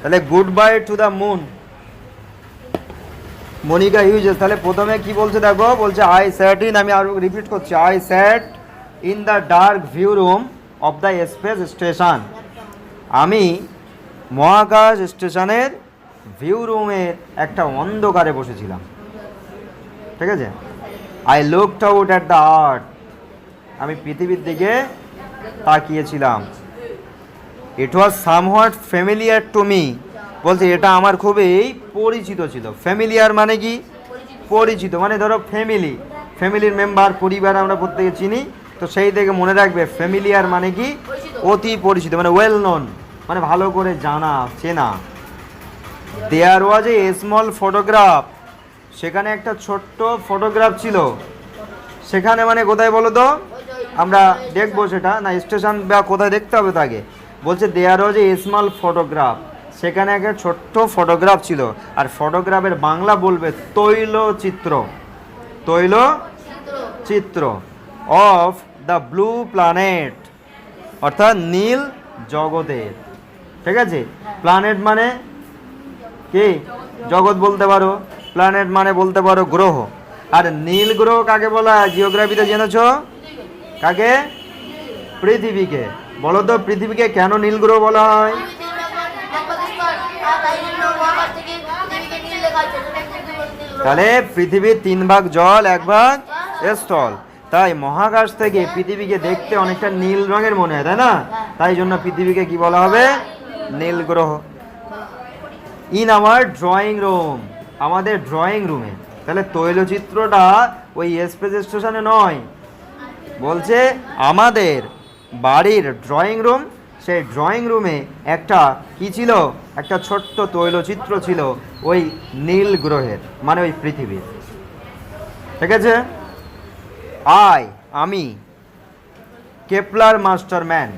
তাহলে goodbye to the moon Monica Hughes তাহলে প্রথমে কি বলছে দেখো? বলছে আই স্যাট ইন আমি আরও রিপিট করছি I sat in the dark view room of the express station আমি মহাকাশ স্টেশনের ভিউ রুমের একটা অন্ধকারে বসেছিলাম। ঠিক আছে? I looked out at the earth আমি পৃথিবীর দিকে তাকিয়েছিলাম। It was somewhat familiar to me বলছে, এটা আমার খুবই পরিচিত ছিল। ফ্যামিলিয়ার মানে কি? পরিচিত মানে ধরো ফ্যামিলি ফ্যামিলির মেম্বার পরিবার আমরা প্রত্যেকে চিনি। তো সেই থেকে মনে রাখবে ফ্যামিলিয়ার মানে কি? অতি পরিচিত মানে ওয়েল নোন মানে ভালো করে জানা, চেনা। দেয়ার ওয়াজ এ স্মল ফটোগ্রাফ সেখানে একটা ছোট্ট ফটোগ্রাফ ছিল। সেখানে মানে কোথায় বলো তো? আমরা দেখব সেটা, না স্টেশন বা কোথায় দেখতে হবে তাকে বলছে দেয়ার এ স্মল ফটোগ্রাফ সেখানে একটা ছোট্ট ফটোগ্রাফ ছিল। আর ফটোগ্রাফের বাংলা বলবে তৈল চিত্র তৈল চিত্র অফ দ্য ব্লু প্ল্যানেট অর্থাৎ নীল জগতের। ঠিক আছে? প্ল্যানেট মানে কি? জগৎ বলতে পারো। প্ল্যানেট মানে বলতে পারো গ্রহ। আর নীল গ্রহ কাকে বলা জিওগ্রাফিতে জেনেছ? কাকে? পৃথিবীকে। বলো তো, পৃথিবীকে কেন নীল গ্রহ বলা হয়? তাহলে পৃথিবীর তিন ভাগ জল, এক ভাগ স্থল। তাই মহাকাশ থেকে পৃথিবীকে দেখতে অনেকটা নীল রঙের মনে হয়, তাই না? তাই জন্য পৃথিবীকে কি বলা হবে? নীল গ্রহ ইন আওয়ার ড্রয়িং রুম আমাদের ড্রয়িং রুমে তাহলে তৈলচিত্রটা ওই এক্সপ্রেস স্টেশনে নয়। বলছে আমাদের বাড়ির ড্রয়িং রুম সেই ড্রয়িং রুমে একটা কি ছিল? একটা ছোট্ট তৈলচিত্র ছিল ওই নীল গ্রহের মানে ওই পৃথিবীর। ঠিক আছে? আই আমি কেপলার মাস্টারম্যান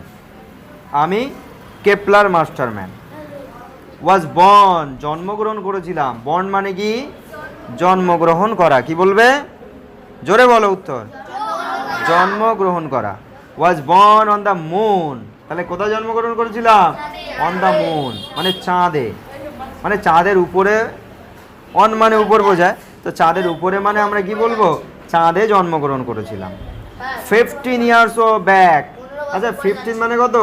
আমি কেপলার মাস্টারম্যান ওয়াজ বন জন্মগ্রহণ করেছিলাম। বন মানে কি? জন্মগ্রহণ করা। কি বলবে? জোরে বলো উত্তর। জন্মগ্রহণ করা। Was born on the moon তাহলে কোথায় জন্মগ্রহণ করেছিলাম? অন দ্য মুন মানে চাঁদে। মানে চাঁদের উপরে অন মানে উপর বোঝায়। তো চাঁদের উপরে মানে আমরা কি বলব? চাঁদে জন্মগ্রহণ করেছিলাম। ফিফটিন ইয়ার্স ও ব্যাক আচ্ছা ফিফটিন মানে কত?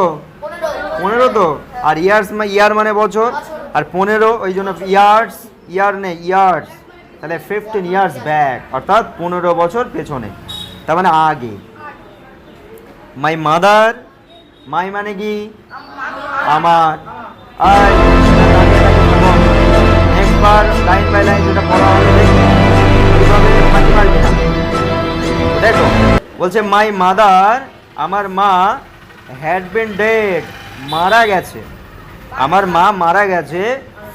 পনেরো। তো? আর ইয়ার্স ইয়ার মানে বছর? আর পনেরো ওই জন্য ইয়ার্স ইয়ার নেই ইয়ার্স তাহলে ফিফটিন ইয়ার্স ব্যাক অর্থাৎ পনেরো বছর পেছনে। তার মানে আগে। মাই মাদার মাই মানে কি? আমার। আর নেক্সট বার লাইন বাই লাইন যেটা পড়া দেখো। বলছে মাই মাদার আমার মা হ্যাড বিন ডেড মারা গেছে। আমার মা মারা গেছে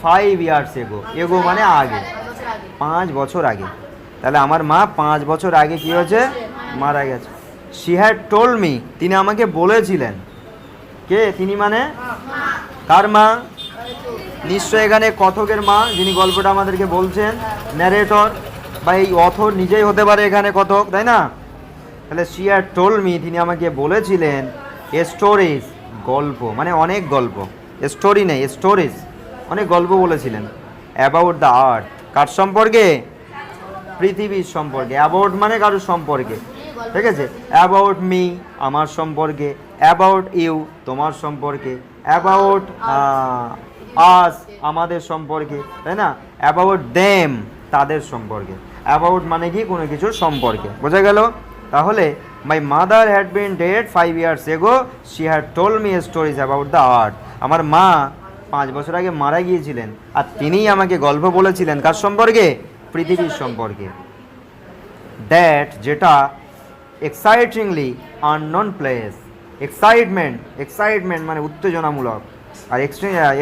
ফাইভ ইয়ার্স এগো এগো মানে আগে। পাঁচ বছর আগে। তাহলে আমার মা পাঁচ বছর আগে কি হয়েছে? মারা গেছে। শি হ্যাড টোল মি তিনি আমাকে বলেছিলেন। কে? তিনি মানে? কার মা? নিশ্চয় এখানে কথকের মা, যিনি গল্পটা আমাদেরকে বলছেন ন্যারেটর বা এই অথর নিজেই হতে পারে এখানে কথক, তাই না? তাহলে শি আর টোল মি তিনি আমাকে বলেছিলেন, এ স্টোরিজ গল্প মানে অনেক গল্প। স্টোরি নেই স্টোরিজ অনেক গল্প বলেছিলেন। অ্যাবাউট দ্য আর্থ কার সম্পর্কে? পৃথিবীর সম্পর্কে। অ্যাবাউট মানে কারোর সম্পর্কে। ঠিক আছে? অ্যাবাউট মি আমার সম্পর্কে। অ্যাবাউট ইউ তোমার সম্পর্কে। অ্যাবাউট আস আমাদের সম্পর্কে তাই না? অ্যাবাউট দেম তাদের সম্পর্কে। অ্যাবাউট মানে কি? কোনো কিছুর সম্পর্কে। বোঝা গেল? তাহলে my mother had been dead five years ago she had told me stories about the earth আমার মা পাঁচ বছর আগে মারা গিয়েছিলেন। আর তিনিই আমাকে গল্প বলেছিলেন। কার সম্পর্কে? পৃথিবীর সম্পর্কে। দ্যাট যেটা excitingly unknown place excitement excitement মানে উত্তেজনামূলক। আর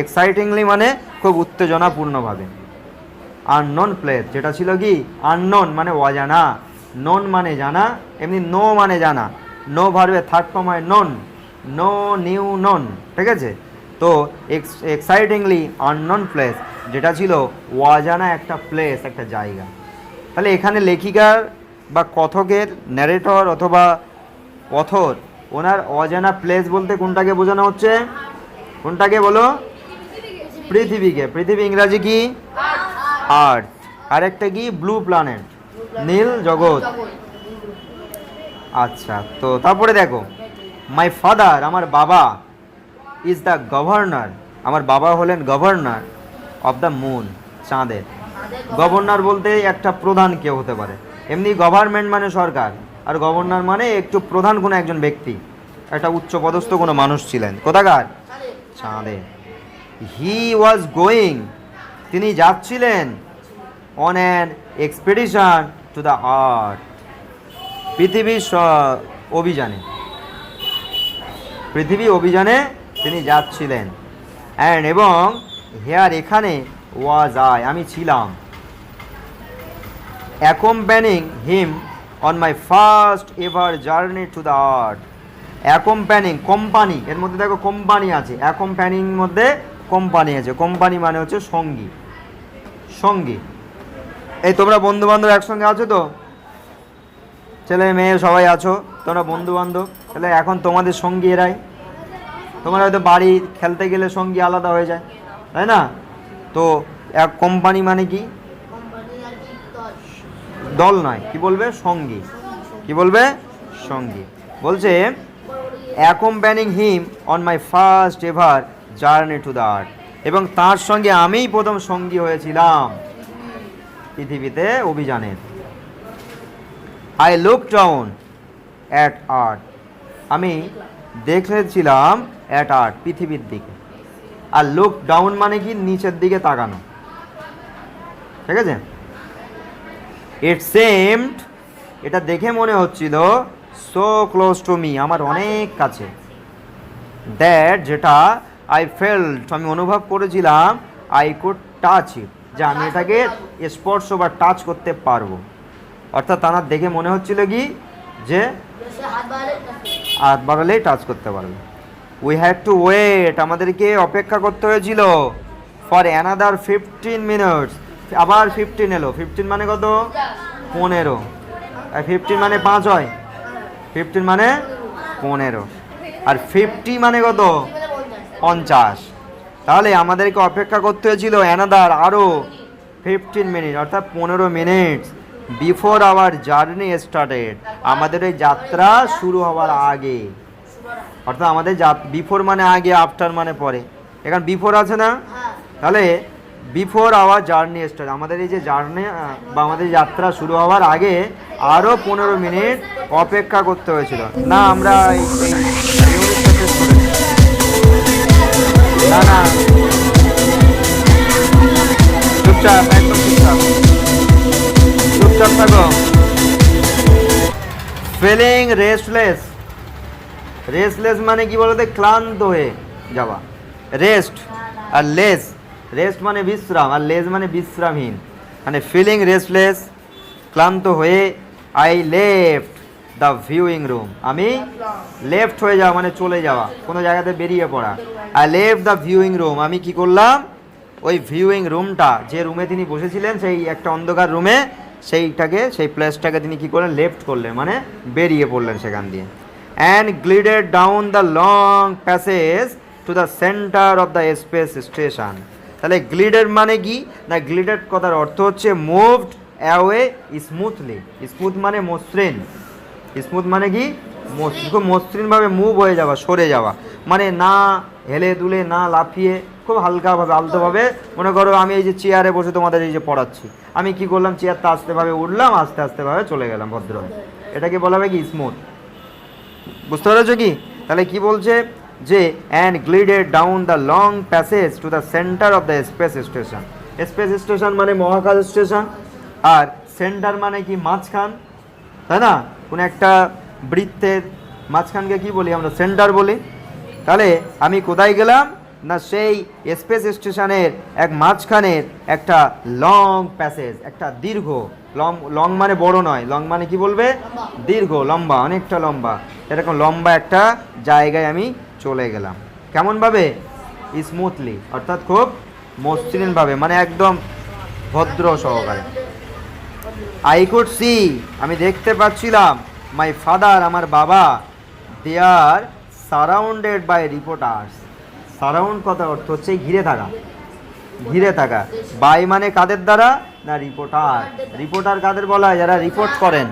এক্সাইটিংলি মানে খুব উত্তেজনাপূর্ণভাবে। আননোন প্লেস যেটা ছিল কি? আননোন মানে অজানা। নন মানে জানা, এমনি নো মানে জানা। নো ভার্বে থার্ড ফর্ম হয় নন নো নিউ নন ঠিক আছে? তো এক্সাইটিংলি আননোন প্লেস যেটা ছিল অজানা একটা প্লেস একটা জায়গা। তাহলে এখানে লেখিকার বা কথকের ন্যারেটর অথবা অথর ওনার অজানা প্লেস বলতে কোনটাকে বোঝানো হচ্ছে? কোনটাকে বলো? পৃথিবীকে। পৃথিবী ইংরাজি কি? আর্থ আর একটা কি? ব্লু প্ল্যানেট নীল জগৎ। আচ্ছা তো তারপরে দেখো মাই ফাদার আমার বাবা ইজ দ্য গভর্নর আমার বাবা হলেন গভর্নর অফ দ্য মুন চাঁদের। গভর্নর বলতে একটা প্রধান কেউ হতে পারে। এমনি গভর্নমেন্ট মানে সরকার, আর গভর্নর মানে একটু প্রধান কোনো একজন ব্যক্তি। একটা উচ্চ পদস্থ কোনো মানুষ ছিলেন। কোথাকার? চাঁদে। হি ওয়াজ গোয়িং তিনি যাচ্ছিলেন on an expedition to the earth পৃথিবীর অভিযানে। পৃথিবী অভিযানে তিনি যাচ্ছিলেন। অ্যান্ড এবং হেয়ার এখানে ওয়াজ আই আমি ছিলাম। Accompanying him on my first ever journey to the earth accompanying company এর মধ্যে দেখো কোম্পানি আছে। অ্যাকম্প্যানিং মধ্যে কোম্পানি আছে। কোম্পানি মানে হচ্ছে সঙ্গী। সঙ্গী। এই তোমরা বন্ধু বান্ধব একসঙ্গে আছো তো? ছেলে মেয়ে সবাই আছো? তোমরা বন্ধু বান্ধব তাহলে এখন তোমাদের সঙ্গী এরাই। তোমার হয়তো বাড়ি খেলতে গেলে সঙ্গী আলাদা হয়ে যায়। তাই না? তো এক কোম্পানি মানে কি? দল নয়। কি বলবে? সঙ্গী। কি বলবে? সঙ্গী। বলছে, accompanying him on my first ever journey to the earth এবং তার সঙ্গে আমিই প্রথম সঙ্গী হয়েছিলাম পৃথিবীতে অভিযানের। I look down at earth আমি দেখেছিলাম অ্যাট আর্ট পৃথিবীর দিকে। আর লুক ডাউন মানে কি? নিচের দিকে তাকানো। ঠিক আছে? ইট সেমড এটা দেখে মনে হচ্ছিল সো ক্লোজ টু মি আমার অনেক কাছে। দ্যাট যেটা আই ফেল্ট আমি অনুভব করেছিলাম আই কুড টাচ ইট যে আমি এটাকে স্পর্শ বা টাচ করতে পারব। অর্থাৎ তার দেখে মনে হচ্ছিল কি? যে হাত বাড়ালেই টাচ করতে পারবে। উই হ্যাড টু ওয়েট আমাদেরকে অপেক্ষা করতে হয়েছিল ফর অ্যানাদার ফিফটিন মিনিটস আবার ফিফটিন এলো। ফিফটিন মানে কত? পনেরো। আর ফিফটিন মানে পাঁচ হয়। ফিফটিন মানে পনেরো। আর ফিফটি মানে কত? পঞ্চাশ। তাহলে আমাদেরকে অপেক্ষা করতে হয়েছিল অ্যানাদার আরও ফিফটিন মিনিট অর্থাৎ পনেরো minute before our journey started আমাদের এই যাত্রা শুরু হওয়ার আগে। অর্থাৎ আমাদের বিফোর মানে আগে আফটার মানে পরে। এখানে বিফোর আছে না? তাহলে বিফোর আওয়ার জার্নি স্টার্ট। আমাদের এই যে জার্নি বা আমাদের যাত্রা শুরু হওয়ার আগে আরও পনেরো মিনিট অপেক্ষা করতে হয়েছিল। না, আমরা। না না। চুপচাপ, একদম চুপচাপ। চুপচাপ থাকো। ফিলিং রেস্টলেস রেস্টলেস মানে কি বলতে? ক্লান্ত হয়ে যাওয়া। রেস্ট আর লেস রেস্ট মানে বিশ্রাম আর লেজ মানে বিশ্রামহীন। মানে ফিলিং রেস্টলেস ক্লান্ত হয়ে I left the viewing room আমি লেফট হয়ে যাওয়া মানে চলে যাওয়া, কোনো জায়গাতে বেরিয়ে পড়া। I left the viewing room আমি কি করলাম? ওই ভিউইং রুমটা যে রুমে তিনি বসেছিলেন, সেই একটা অন্ধকার রুমে সেইটাকে, সেই প্লেসটাকে তিনি কি করলেন? লেফট করলেন মানে বেরিয়ে পড়লেন সেখান দিয়ে। And glided down the long passage to the centre of the space station তাহলে গ্লিডেড মানে কি? না গ্লিডেড কথার অর্থ হচ্ছে মুভড অ্যাওয়ে স্মুথলি স্মুথ মানে মসৃণ। স্মুথ মানে কি? খুব মসৃণভাবে মুভ হয়ে যাওয়া, সরে যাওয়া। মানে না হেলে দুলে, না লাফিয়ে, খুব হালকাভাবে, আলতোভাবে। মনে করো আমি এই যে চেয়ারে বসে তোমাদের এই যে পড়াচ্ছি। আমি কি করলাম? চেয়ারটা আস্তেভাবে উঠলাম আস্তে আস্তেভাবে চলে গেলাম ভদ্রভাবে। এটাকে বলা হবে কি? স্মুথ বুঝতে পেরেছ কি? তাহলে কি বলছে? যে and glided down the long passage to the centre of the space station space station মানে মহাকাশ স্টেশন আর সেন্টার মানে কি মাঝখান? তাই না? কোনো একটা বৃত্তের মাঝখানকে কি বলি আমরা? সেন্টার বলি। তাহলে আমি কোথায় গেলাম? না, সেই স্পেস স্টেশনের এক মাঝখানের একটা লং প্যাসেজ একটা দীর্ঘ। লং লং মানে বড় নয়। লং মানে কি বলবে? দীর্ঘ, লম্বা, অনেকটা লম্বা। এরকম লম্বা একটা জায়গায় আমি চলে গেলাম। কেমনভাবে? স্মুথলি অর্থাৎ খুব মসৃণভাবে মানে একদম ভদ্র সহকারে। আই কুড সি আমি দেখতে পাচ্ছিলাম মাই ফাদার আমার বাবা they are surrounded by reporters surround কথা অর্থ হচ্ছে ঘিরে থাকা। ঘিরে থাকা। বাই মানে কাদের দ্বারা? না রিপোর্টার রিপোর্টার কাদের বলা হয়? যারা রিপোর্ট করেন।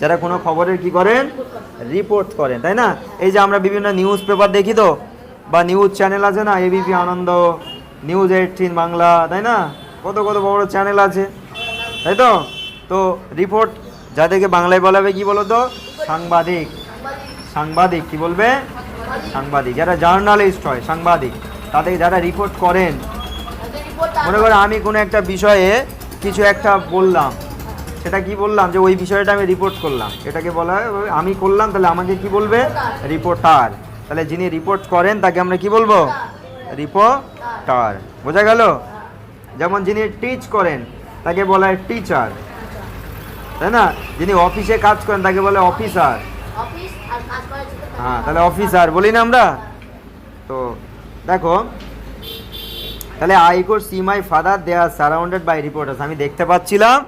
যারা কোনো খবরের কি করেন? রিপোর্ট করেন তাই না? এই যে আমরা বিভিন্ন নিউজ পেপার দেখি তো বা নিউজ চ্যানেল আছে না ABP Ananda news eighteen Bangla তাই না? কত কত বড় চ্যানেল আছে তাই তো? তো রিপোর্ট যাদেরকে বাংলায় বলা হবে কি বলো তো সাংবাদিক। সাংবাদিক কি বলবে? সাংবাদিক। যারা জার্নালিস্ট হয় সাংবাদিক তাদের যারা রিপোর্ট করেন মনে করো আমি কোনো একটা বিষয়ে কিছু একটা বললাম সেটা কি বললাম? যে ওই বিষয়টা আমি রিপোর্ট করলাম। এটাকে বলা হয় আমি করলাম, তাহলে আমাকে কি বলবে? রিপোর্টার তাহলে যিনি রিপোর্ট করেন, তাকে আমরা কি বলব? রিপোর্টার বোঝা গেল? যেমন যিনি টিচ করেন, তাকে বলা হয় টিচার তাই না? যিনি অফিসে কাজ করেন, তাকে বলে অফিসার হ্যাঁ তাহলে অফিসার বলি না আমরা? তো দেখো, তাহলে I could see my father they are surrounded by reporters আমি দেখতে পাচ্ছিলাম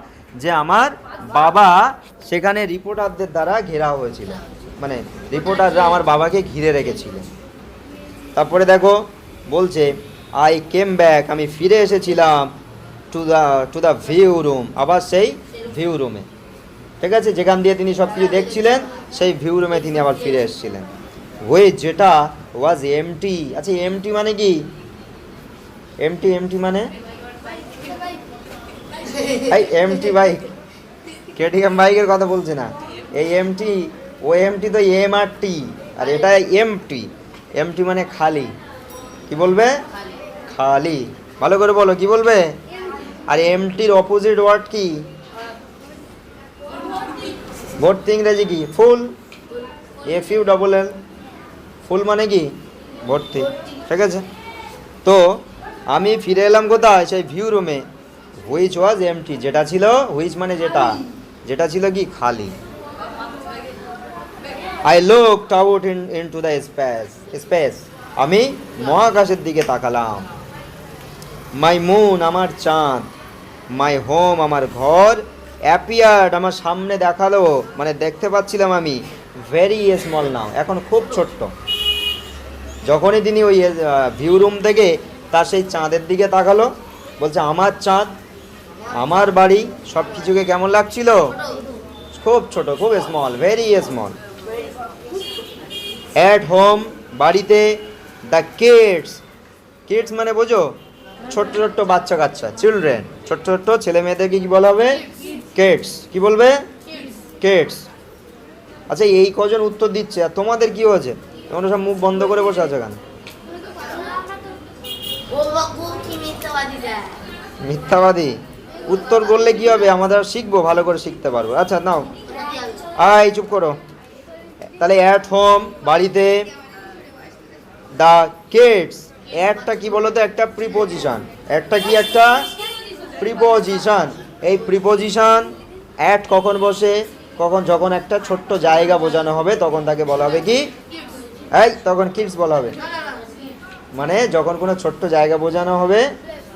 যে আমার বাবা সেখানে রিপোর্টারদের দ্বারা ঘেরা হয়েছিল। মানে রিপোর্টাররা আমার বাবাকে ঘিরে রেখেছিলেন তারপরে দেখো, বলছে আই কেম ব্যাক আমি ফিরে এসেছিলাম to the to the view room আবার সেই ভিউ রুমে ঠিক আছে? যেখান দিয়ে তিনি সব কিছু দেখছিলেন, সেই ভিউ রুমে তিনি আবার ফিরে এসেছিলেন। ওয়ে যেটা ওয়াজ এমটি আচ্ছা এমটি মানে কি? এমটি এমটি মানে? এই এমটি বাইক কেটিএম বাইকের কথা বলছে না। এই এমটি ও এমটি তো এম আর টি আর এটা এমটি এমটি মানে খালি। কি বলবে? খালি। ভালো করে বলো, কি বলবে? আর এমটির অপোজিট ওয়ার্ড কি? ভর্তি ইংরেজি কি? Full. F U double L full মানে কি? ভর্তি। ঠিক আছে? তো আমি ফিরে এলাম কোথায়? সেই ভিউ রুমে হুইচ ওয়াজ এমটি যেটা ছিল হুইচ মানে যেটা? যেটা ছিল কি? খালি। I look out in into the space space আমি মহাকাশের দিকে তাকালাম। মাই মুন আমার চাঁদ। মাই হোম আমার ঘর অ্যাপিয়ার্ড আমার সামনে দেখাল। মানে দেখতে পাচ্ছিলাম আমি ভেরি স্মল নাও এখন খুব ছোট্ট। যখনই তিনি ওই ভিউ রুম থেকে তার সেই চাঁদের দিকে তাকালো বলছে আমার চাঁদ আমার বাড়ি সব কিছুকে কেমন লাগছিল? খুব ছোট খুব small very small at home বাড়িতে দ্য কিডস কিডস মানে বোঝো ছোট্ট ছোট্ট বাচ্চা কাচ্চা চিলড্রেন ছোট্ট ছোট্ট ছেলে মেয়েদেরকে কি বলা হবে? কিডস কি বলবে? কিডস আচ্ছা এই কজন উত্তর দিচ্ছে আর তোমাদের কি হয়েছে? তোমরা সব মুখ বন্ধ করে বসে আছো কেন? মিথ্যাবাদী? উত্তর করলে কি হবে? আমাদের শিখব, ভালো করে শিখতে পারব। আচ্ছা নাও। আয়, চুপ করো। তাহলে অ্যাট হোম বাড়িতে দ্য কিডস অ্যাডটা কি বলো তো একটা প্রিপোজিশন একটা কি একটা? প্রিপোজিশন এই প্রিপোজিশন অ্যাট কখন বসে? কখন যখন একটা ছোট্ট জায়গা বোঝানো হবে, তখন তাকে বলা হবে কি? এই, তখন কিডস বলা হবে। মানে যখন কোনো ছোট্ট জায়গা বোঝানো হবে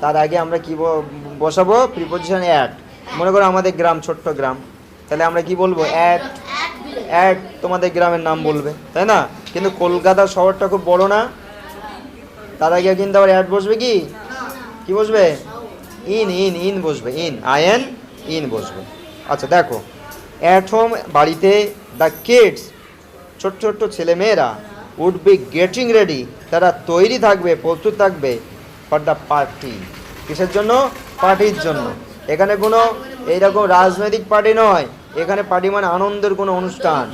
তার আগে আমরা কি বসাবো? প্রিপোজিশন অ্যাট মনে করো আমাদের গ্রাম ছোট্ট গ্রাম। তাহলে আমরা কি বলব? অ্যাট অ্যাট তোমাদের গ্রামের নাম বলবে, তাই না? কিন্তু কলকাতা শহরটা খুব বড় না? তার আগে কিন্তু আবার অ্যাড বসবে কি? কি বসবে? ইন ইন ইন বসবে ইন আইএন ইন বসবে। আচ্ছা দেখো। অ্যাট হোম বাড়িতে দ্য কিডস ছোট্ট ছোট্ট ছেলেমেয়েরা উড বি গেটিং রেডি তারা তৈরি থাকবে, প্রস্তুত থাকবে। For the party. কিসের জন্য? পার্টির জন্য। এখানে কোনো এইরকম রাজনৈতিক পার্টি নয়। এখানে পার্টি মানে আনন্দের কোনো অনুষ্ঠান।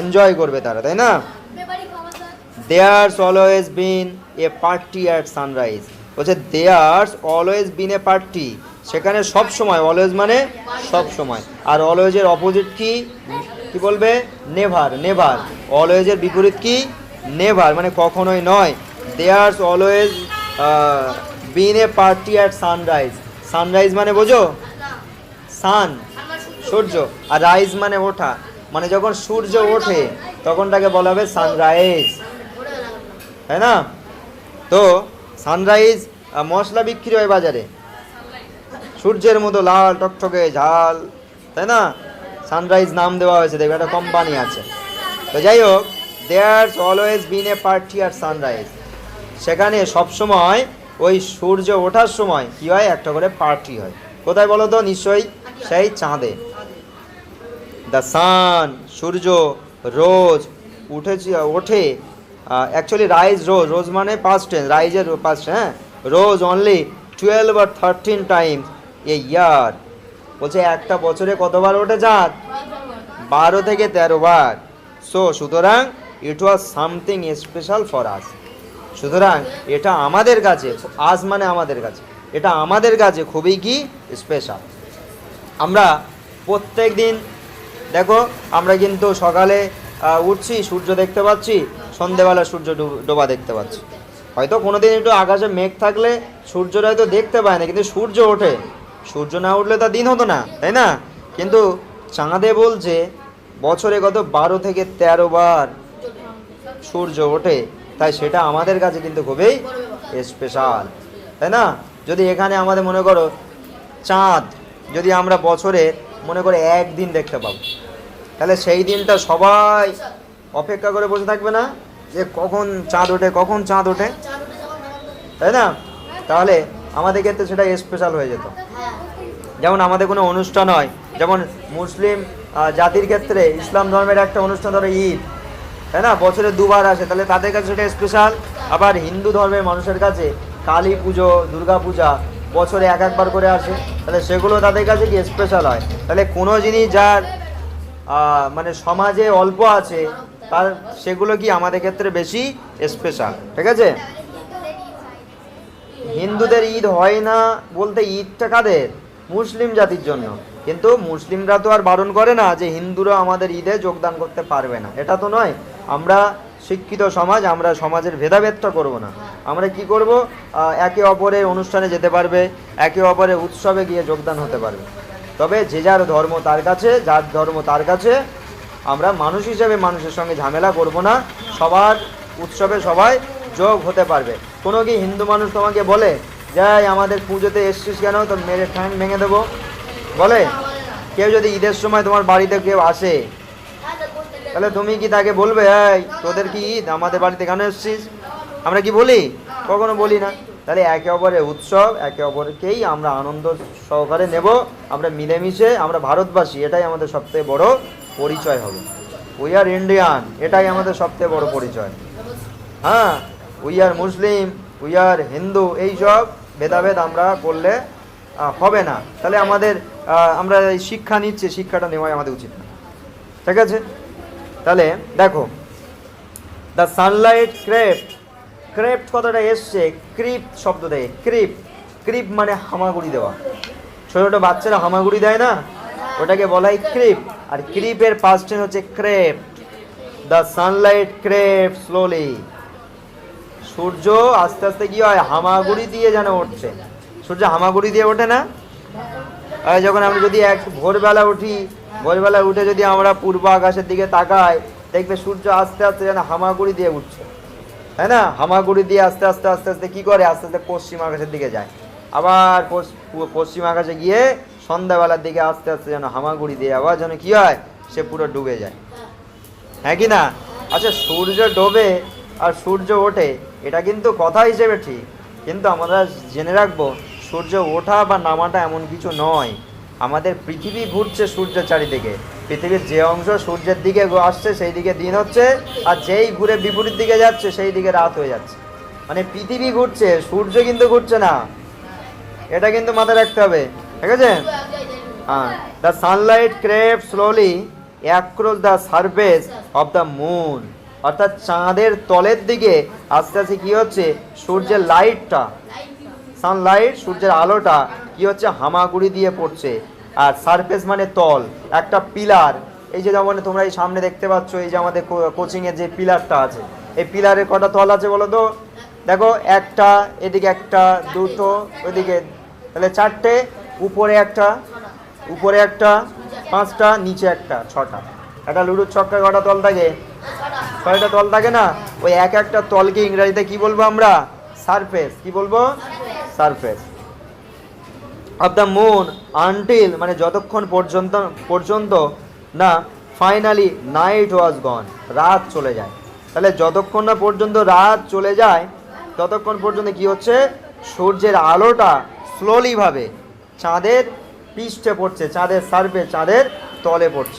এনজয় করবে তারা, তাই না? There's always been a party at sunrise বলছে there's always been a party সেখানে সব সময় অলওয়েজ মানে সব সময়। আর অলওয়েজের অপোজিট কি? কি বলবে? নেভার নেভার অলওয়েজের বিপরীত কি? নেভার মানে কখনোই নয়। There's always been a party at sunrise. Sunrise মানে বোঝো? সান, সূর্য। আর রাইজ মানে ওঠা। মানে যখন সূর্য ওঠে, তখন তাকে বলা হবে সানরাইজ। তাই না? তো সানরাইজ মশলা বিক্রি হয় বাজারে। সূর্যের মতো লাল, টকটকে ঝাল। তাই না? সানরাইজ নাম দেওয়া হয়েছে, দেখবে একটা কোম্পানি আছে। তো যাই হোক there's always been a party R sunrise সেখানে সবসময় ওই সূর্য ওঠার সময় কি হয়? একটা করে পার্টি হয়। কোথায় বলো তো? নিশ্চয়ই সেই চাঁদে। দ্য সান, সূর্য, রোজ উঠেছে ওঠে অ্যাকচুয়ালি রাইজ, রোজ রোজ মানে পাস্ট টেন্স রাইজের পাস্ট হ্যাঁ? Rose only twelve or thirteen times a year বলছে একটা বছরে কতবার ওঠে চাঁদ? বারো থেকে তেরো বার। সো সুতরাং it was something special for us সুতরাং এটা আমাদের কাছে আজ মানে আমাদের কাছে এটা আমাদের কাছে খুবই কি? স্পেশাল আমরা প্রত্যেক দিন, দেখো, আমরা কিন্তু সকালে উঠছি, সূর্য দেখতে পাচ্ছি, সন্ধেবেলা সূর্য ডোবা দেখতে পাচ্ছি। হয়তো কোনো দিন একটু আকাশে মেঘ থাকলে সূর্যটা হয়তো দেখতে পায় না, কিন্তু সূর্য ওঠে। সূর্য না উঠলে তা দিন হতো না, তাই না? কিন্তু চাঁদে বলছে, বছরে কত? বারো থেকে তেরো বার সূর্য ওঠে। তাই সেটা আমাদের কাছে কিন্তু খুবই স্পেশাল তাই না? যদি এখানে আমাদের মনে করো চাঁদ, যদি আমরা বছরে মনে করে একদিন দেখতে পাবো, তাহলে সেই দিনটা সবাই অপেক্ষা করে বসে থাকবে না যে কখন চাঁদ ওঠে, কখন চাঁদ ওঠে, তাই না? তাহলে আমাদের ক্ষেত্রে সেটা স্পেশাল হয়ে যেত। যেমন আমাদের কোনো অনুষ্ঠান হয়, যেমন মুসলিম জাতির ক্ষেত্রে ইসলাম ধর্মের একটা অনুষ্ঠান ধরো ঈদ তাই না? বছরে দুবার আসে। তাহলে তাদের কাছে সেটা স্পেশাল আবার হিন্দু ধর্মের মানুষের কাছে কালী পুজো, দুর্গা পূজা বছরে এক একবার করে আসে। তাহলে সেগুলো তাদের কাছে কি স্পেশাল হয়। তাহলে কোনো জিনিস যার মানে সমাজে অল্প আছে, তার সেগুলো কি আমাদের ক্ষেত্রে বেশি স্পেশাল ঠিক আছে? হিন্দুদের ঈদ হয় না বলতে ঈদটা কাদের? মুসলিম জাতির জন্য। কিন্তু মুসলিমরা তো আর বারণ করে না যে হিন্দুরা আমাদের ঈদে যোগদান করতে পারবে না। এটা তো নয়। আমরা শিক্ষিত সমাজ, আমরা সমাজের ভেদাভেদটা করব না। আমরা কি করব? একে অপরের অনুষ্ঠানে যেতে পারবে, একে অপরের উৎসবে গিয়ে যোগদান হতে পারবে। তবে যে যার ধর্ম তার কাছে, যার ধর্ম তার কাছে, আমরা মানুষ হিসেবে মানুষের সঙ্গে ঝামেলা করব না। সবার উৎসবে সবাই যোগ হতে পারবে। কোনো কি হিন্দু মানুষ তোমাকে বলে, যাই আমাদের পুজোতে এসছিস কেন? তোর মেরে ঠ্যাং ভেঙে দেবো। বলে? কেউ যদি ঈদের সময় তোমার বাড়িতে কেউ আসে, তাহলে তুমি কি তাকে বলবে, এই, তোদের কি ঈদ? আমাদের বাড়িতে কেন এসছিস? আমরা কি বলি? কখনো বলি না। তাহলে একে অপরের উৎসব, একে অপরকেই আমরা আনন্দ সহকারে নেব। আমরা মিলেমিশে, আমরা ভারতবাসী, এটাই আমাদের সবথেকে বড় পরিচয় হবে। উই আর ইন্ডিয়ান এটাই আমাদের সবথেকে বড় পরিচয়। হ্যাঁ we are Muslim we are Hindu এইসব ভেদাভেদ আমরা করলে হবে না। তাহলে আমাদের আমরা শিক্ষা নিচ্ছি, শিক্ষাটা নেওয়াই আমাদের উচিত না। ঠিক আছে? তাহলে দেখো দ্য সানলাইট ক্রেপ্ট ক্রেপ্ট কথাটা এসছে? ক্রিপ শব্দ দেয় ক্রিপ ক্রিপ মানে হামাগুড়ি দেওয়া। ছোটো ছোটো বাচ্চারা হামাগুড়ি দেয় না? ওটাকে বলা হয় ক্রিপ আর ক্রিপের পাস্ট হচ্ছে crept the sunlight crept slowly সূর্য আস্তে আস্তে কি হয়? হামাগুড়ি দিয়ে যেন উঠছে। সূর্য হামাগুড়ি দিয়ে ওঠে না? যখন আমরা যদি এক ভোরবেলা উঠি, ভোরবেলা উঠে যদি আমরা পূর্ব আকাশের দিকে তাকাই, দেখবে সূর্য আস্তে আস্তে যেন হামাগুড়ি দিয়ে উঠছে। তাই না? হামাগুড়ি দিয়ে আস্তে আস্তে আস্তে আস্তে কী করে? আস্তে আস্তে পশ্চিম আকাশের দিকে যায়। আবার পশ্চিম আকাশে গিয়ে সন্ধ্যাবেলার দিকে আস্তে আস্তে যেন হামাগুড়ি দিয়ে আবার যেন কী হয়? সে পুরো ডুবে যায়। হ্যাঁ কি না? আচ্ছা সূর্য ডোবে আর সূর্য ওঠে, এটা কিন্তু কথা হিসেবে ঠিক। কিন্তু আমরা জেনে রাখব সূর্য ওঠা বা নামাটা এমন কিছু নয়। আমাদের পৃথিবী ঘুরছে সূর্যের চারিদিকে। পৃথিবীর যে অংশ সূর্যের দিকে আসছে, সেই দিকে দিন হচ্ছে, আর যেই ঘুরে বিপরীত দিকে যাচ্ছে, সেই দিকে রাত হয়ে যাচ্ছে। মানে পৃথিবী ঘুরছে, সূর্য কিন্তু ঘুরছে না। এটা কিন্তু মাথায় রাখতে হবে, ঠিক আছে? হ্যাঁ the sunlight crept slowly across the surface of the moon অর্থাৎ চাঁদের তলের দিকে আস্তে আস্তে কি হচ্ছে? সূর্যের লাইটটা সানলাইট, সূর্যের আলোটা কি হচ্ছে, হামাগুড়ি দিয়ে পড়ছে। আর সারফেস মানে তল, একটা পিলার। এই যে যেমন তোমরা এই সামনে দেখতে পাচ্ছ, এই যে আমাদের কোচিংয়ের যে পিলারটা আছে, এই পিলারের কটা তল আছে বলো তো? দেখো, একটা, এদিকে একটা, দুটো ওইদিকে তাহলে চারটে, উপরে একটা উপরে একটা, পাঁচটা, নিচে একটা, ছটা। একটা লুডুর ছক্কা কটা তল থাকে? ছয়টা তল থাকে না? ওই এক একটা তলকে ইংরাজিতে কি বলব আমরা? সারফেস। কি বলব? Surface of the moon until মানে যতক্ষণ পর্যন্ত পর্যন্ত না ফাইনালি নাইট ওয়াজ গন রাত চলে যায়। তাহলে যতক্ষণ না পর্যন্ত রাত চলে যায়, ততক্ষণ পর্যন্ত কি হচ্ছে? সূর্যের আলোটা স্লোলিভাবে চাঁদের পৃষ্ঠে পড়ছে, চাঁদের সার্ভে চাঁদের তলে পড়ছে।